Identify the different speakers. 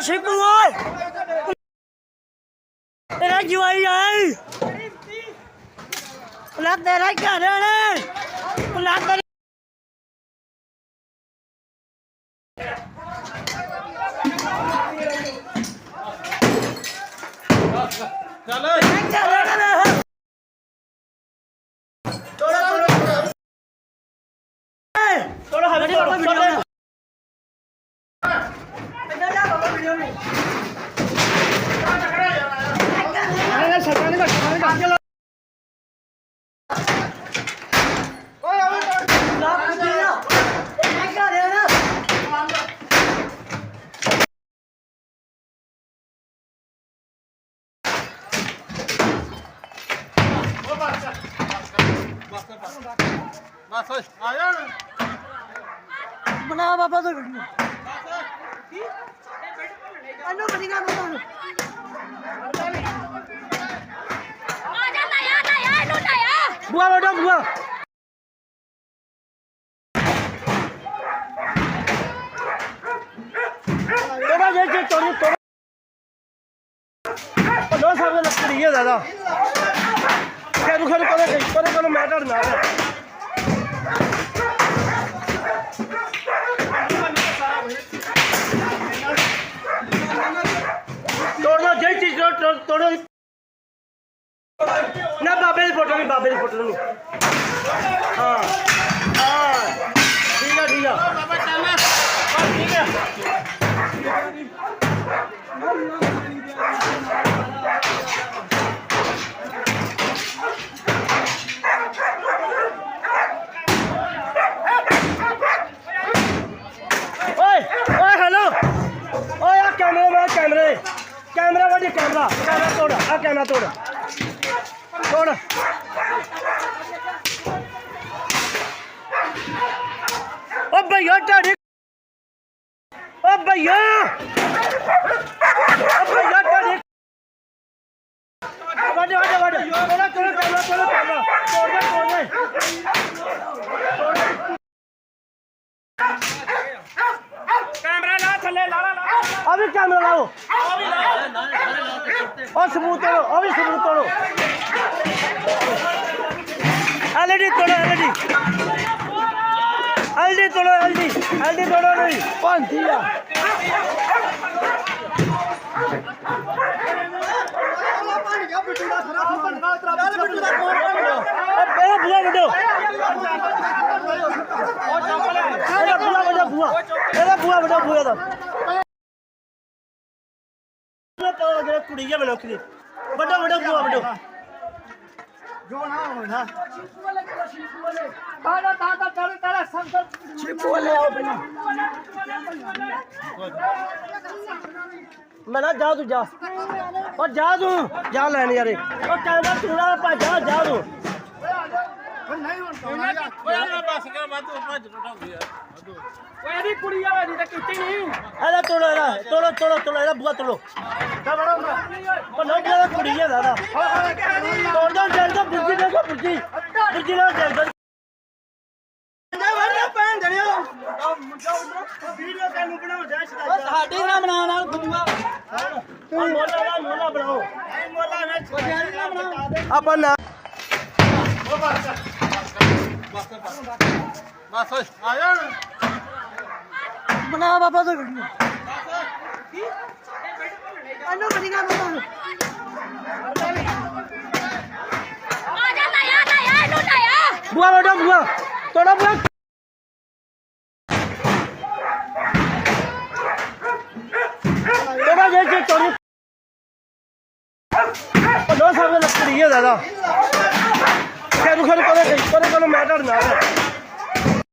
Speaker 1: ơi sĩ phương ơi đây đánh gì vậy lát đây đánh
Speaker 2: cả
Speaker 1: đây đây lát đây Trả lời! Trả lời! Trả lời! Trả lời! Trả lời!
Speaker 2: ਬਸ ਆ ਜਾ
Speaker 1: ਬਣਾ ਬਾਬਾ ਤੋਂ video ਅਨੋ ਬੜੀਗਾ ਬਾਬਾ ਨੂੰ
Speaker 3: ਆ ਜਾ। ਲਾਇਆ ਲਾਇਆ ਇਹਨੂੰ ਲਾਇਆ
Speaker 1: ਬੁਆ ਬੇਟਾ ਬੁਆ ਤੋੜਾ ਜੇ ਜੇ ਤੋੜੀ ਤੋੜਾ ਉਹ ਦੋ ਸਾਹਮਣੇ ਲੱਕੜੀ ਹੈ ਦਾਦਾ ਖੈਰੂ ਖੈਰੂ ਕੋਲੇ ਕੋਲੇ ਮੈਂ ਤੁਹਾਡੇ ਨਾਲ ਤੋੜਨਾ, ਜੇ ਚੀਜ਼ ਤੋੜ- ਤੋੜੋ ਨਾ, ਬਾਬੇ ਦੀ ਫੋਟੋ ਨਹੀਂ, ਬਾਬੇ ਦੀ ਫੋਟੋ ਨਹੀਂ। ਹਾਂ ਹਾਂ। ਠੀਕ ਆ ਠੀਕ ਆ
Speaker 2: ਬਾਬਾ ਚੱਲ
Speaker 1: ਠੀਕ ਆ। ਕੈਮਰਾ ਵਾਜੀ ਕੈਮਰਾ ਕੈਮਰਾ ਤੋੜ ਆ ਕੈਮਰਾ ਤੋੜ। ਤੋੜ। ਓ ਭਈਆ ਤੁਹਾਡੇ ਓ ਭਈਆ। ਓ ਭਈਆ ਤੁਹਾਡੇ ਵਾੜੇ ਵਾੜੇ ਵਾੜੇ ਤੋੜਾ ਤੋੜਾ, ਕੈਮਰਾ ਤੋੜਾ, ਕੈਮਰਾ। ਤੋੜ ਦੇ ਤੋੜ ਦੇ।
Speaker 2: ਕੈਮਰਾ ਲਾ ਥੱਲੇ ਲਾ ਲਾ ਲਾ।
Speaker 1: ਆ ਵੀ ਕੈਮਰਾ ਲਾਓ। ਉਹ ਸਬੂਤ ਤੋੜੋ ਉਹ ਵੀ ਸਬੂਤ ਤੋੜੋ LD ਤੋੜੋ LD LD ਤੋੜੋ LD LD ਤੋੜੋ ਨਹੀਂ। ਪੰਥੀ ਆ। ਇਹ ਬੁਆ ਵੱਡੋ ਇਹਦਾ ਬੁਆ ਵੱਡਾ ਬੁਆ। ਇਹਦਾ ਬੁਆ ਵੱਡਾ ਬੁਆ ਦਾ ਨਾ ਪਾ ਜਿਹੜਾ ਕੁੜੀ ਜਿਹਾ ਮੈਨੂੰ ਖਰੀ ਵੱਡਾ ਵੱਡਾ ਬੁਆ ਵੱਡੋ। ਮੈਂ ਨਾ ਜਾ ਤੂੰ ਜਾ। ਉਹ ਜਾ ਤੂੰ ਜਾ ਲੈਣ ਯਾਰੇ। ਉਹ ਕਹਿੰਦਾ ਤੂੰ ਨਾ ਭੱਜ ਜਾ ਜਾ ਤੂੰ।
Speaker 2: ਓਏ ਆ ਬਸ ਕਰ ਮੈਂ ਤੂੰ ਭੱਜ ਬਟਾ ਗਿਆ।
Speaker 4: ਓਏ ਇਹਦੀ ਕੁੜੀ ਆ ਇਹਦੀ ਤਾਂ ਕੀਤੀ ਨਹੀਂ।
Speaker 1: ਇਹਦਾ ਤੋੜੋ ਇਹਦਾ ਤੋੜੋ ਤੋੜੋ ਤੋੜੋ ਇਹਦਾ ਬੁਆ ਤੋੜੋ ਉਹ ਨਾ ਜਿਹੜਾ ਕੁੜੀ ਜਿਹਾ ਦਾਦਾ। ਤੋੜ ਦੋ ਜਲ ਦੋ ਬੁੱਝੀ ਦੇ ਦੋ ਬੁੱਝੀ ਬੁੱਝੀ ਨਾਲ ਜਲ ਦੋ ਜਾ
Speaker 4: ਸਾਡੀ ਨਾ ਬਣਾਉਣ ਨਾਲ ਗੁੱਜੂਆ
Speaker 1: ਮੋਲਾ ਦਾ ਮੋਲਾ ਬਣਾਓ। ਮੋਲਾ ਵਿੱਚ ਆਪਾਂ ਨਾ
Speaker 2: ਬਸ ਆ ਜਾ।
Speaker 1: ਬਣਾ ਬਾਬਾ ਤੋਂ। ਵੀਡੀਓ ਅਨੋ ਬੜੀਗਾ ਬਾਬਾ ਨੂੰ
Speaker 3: ਆ ਜਾ ਲਾਇਆ ਲਾਇਆ ਇਹਨੂੰ ਲਾਇਆ
Speaker 1: ਬੁਆ ਬੇਟਾ ਬੁਆ। ਤੋੜਾ ਬੁਆ। ਤੋੜਾ, ਜੇ ਜੇ, ਤੋੜੀ। ਉਹ ਦੋ ਸਾਹਮਣੇ ਲੱਕੜੀ ਹੈ, ਦਾਦਾ। ਖੈਰੂ ਖੈਰੂ, ਕੋਲੇ ਕੋਲੇ ਕੋਲੇ ਮੈਂ ਤੁਹਾਡੇ